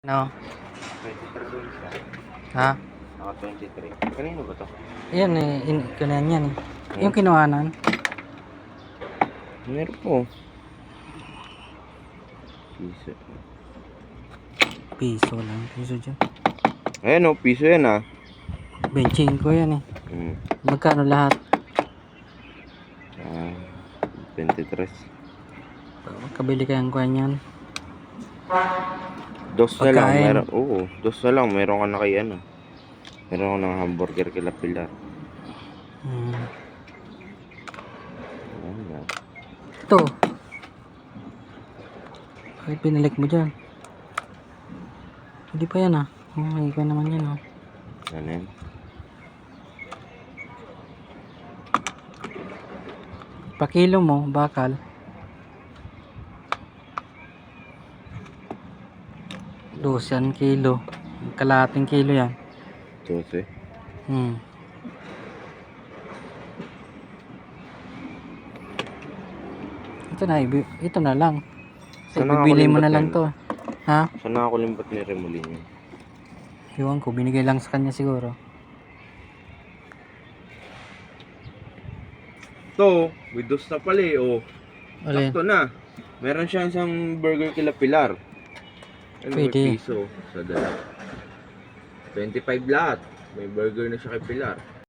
No? 23 doon siya. Ha? Naka 23. Kanino ba to? Yan eh, in, kinuha yan eh. Yung kinuhanan. Meron po. Piso. Piso lang. Piso dyan. Ayan o, piso yan ah. Benching ko yan eh. Hmm. Magkano lahat? Ah, 23. Kabili kayang kuha niyan. Dos na lang. Pagkain. Meron, oo, dos na lang. Meron ka na kay ano. Meron ka ng hamburger kila Pilar. Hmm. Ayan na. Ito. Bakit pinalik mo dyan? Hindi pa yan ah. Oh, ikaw naman yan oh. Ano yan? Pakilo mo, bakal. Dosan kilo. Kalahating kilo yan. 12. Hmm. Ito na, ito na lang. So, Saan bibili mo na lang yan? to. Ha? Saan nakakulimbat ni Remolin yun? Iwan ko, binigay lang sa kanya siguro. To, with dos na pala eh. Oh. Alin? Sakto na. Meron siya isang burger kila Pilar. Ano Pwede. piso sa dala. 25 lahat. May burger na siya kay Pilar.